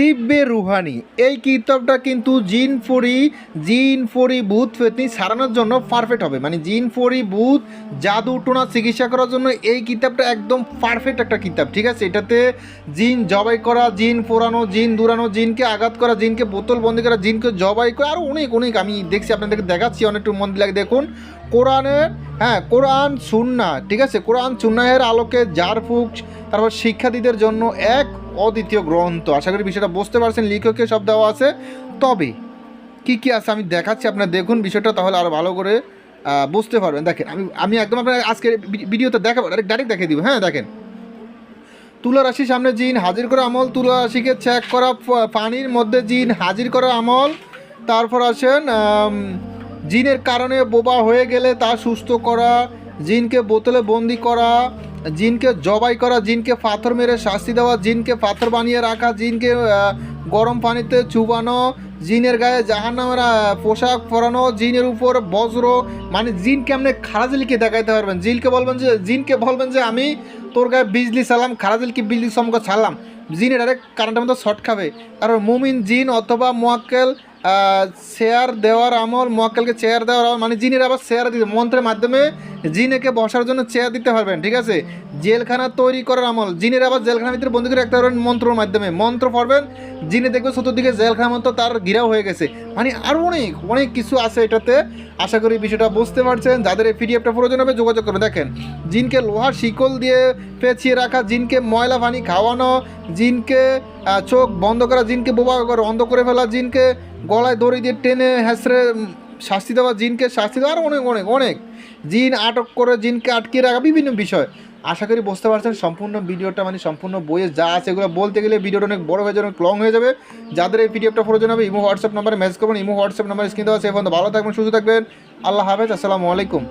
তিব্বে Rouhani. এই কিতাবটা কিন্তু জিন ফরি জিন ফরি ভূত ফেতনি সারানোর জন্য পারফেক্ট হবে। মানে জিন ফরি ভূত, জাদু টোনা চিকিৎসা করার জন্য এই কিতাবটা একদম পারফেক্ট একটা কিতাব, ঠিক আছে? এটাতে জিন জবাই করা, জিন পোড়ানো জিন দুরানো, জিনকে আঘাত করা, জিনকে বোতল বন্দি করা, জিনকে জবাই করা আরও অনেক অনেক। আমি দেখছি, আপনাদেরকে দেখাচ্ছি অনেকটু মন লাগে দেখুন। কোরআনের হ্যাঁ কোরআন সুন্না ঠিক আছে? কোরআন সুন্নাহের আলোকে জারফুক তারপর শিক্ষার্থীদের জন্য এক অদ্বিতীয় গ্রন্থ। আশা করি বিষয়টা বুঝতে পারছেন, লেখকের সব দেওয়া আছে। তবে কি কি আছে আমি দেখাচ্ছি, আপনারা দেখুন বিষয়টা, তাহলে আরও ভালো করে বুঝতে পারবেন। দেখেন, আমি আমি একদম আপনার আজকের ভি- ভিডিওতে দেখাবো ডাইরেক্ট দেখিয়ে দিব। হ্যাঁ দেখেন। তুলা রাশির সামনে জিন, হাজির করা আমল। তুলা রাশিকে চেক করা পানির মধ্যে জিন, হাজির করা আমল। তারপর আসেন জিনের কারণে বোবা হয়ে গেলে তা সুস্থ করা, জিনকে বোতলে বন্দি করা জিনকে জবাই করা, জিনকে পাথর মেরে শাস্তি দেওয়া, জিনকে পাথর বানিয়ে রাখা, জিনকে গরম পানিতে চুবানো, জিনের গায়ে জাহান্নামের পোশাক পরানো, জিনের উপর বজ্র মানে জিন কেমনে খারাজিলকে দেখাইতে পারবেন? জিনকে বলবেন যে, জিনকে বলবেন যে, আমি তোর গায়ে বিজলি সালাম খারাজিলকে বিজলি সমক ছাড়লাম। জিনে ডাইরেক্ট কারেন্টের মতো শর্ট খাবে। আর মুমিন, জিন অথবা মোয়াক্কেল শেয়ার দেওয়ার আমল মোয়াক্কেলকে চেয়ার দেওয়ার আমল মানে জিনের আবার শেয়ার দিতে, মন্ত্রের মাধ্যমে জিনেকে বসার জন্য চেয়ার দিতে পারবেন, ঠিক আছে? জেলখানা তৈরি করার আমল, জিনের আবার জেলখানার ভিতরে বন্দি করে রাখতে পারবেন মন্ত্রের মাধ্যমে। মন্ত্র পড়বেন, জিনে দেখবে চতুর্দিকে জেলখানা মতো তার ঘিরাও হয়ে গেছে। মানে আরও অনেক অনেক কিছু আছে এটাতে। আশা করি বিষয়টা বুঝতে পারছেন। যাদের এই পিডিএফটা প্রয়োজন হবে যোগাযোগ করবেন। দেখেন, জিনকে লোহার শিকল দিয়ে পেঁচিয়ে রাখা জিনকে ময়লা পানি খাওয়ানো, জিনকে চোখ বন্ধ করা, জিনকে বোবা করে অন্ধ করে ফেলা, জিনকে গলায় দড়ি দিয়ে টেনে হ্যাঁসড়ে শাস্তি দেওয়া, জিনকে শাস্তি দেওয়া আরও অনেক অনেক অনেক। জিন আটক করে, জিনকে আটকিয়ে রাখা, বিভিন্ন বিষয়। আশা করি বুঝতে পারছেন, সম্পূর্ণ ভিডিওটা মানে সম্পূর্ণ বইয়ে যা আছে, এগুলো বলতে গেলে ভিডিওটা অনেক বড় হয়ে যাবে, অনেক লং হয়ে যাবে। যাদের এই পিডিএফটা প্রয়োজন হবে, ইমো হোয়াটসঅ্যাপ নাম্বারে মেসেজ করবেন, ইমো হোয়াটসঅ্যাপ নাম্বার স্ক্রিন দেওয়া আছে এখন ভালো থাকবেন, সুস্থ থাকবেন। আল্লাহ হাফেজ, আসসালামু আলাইকুম।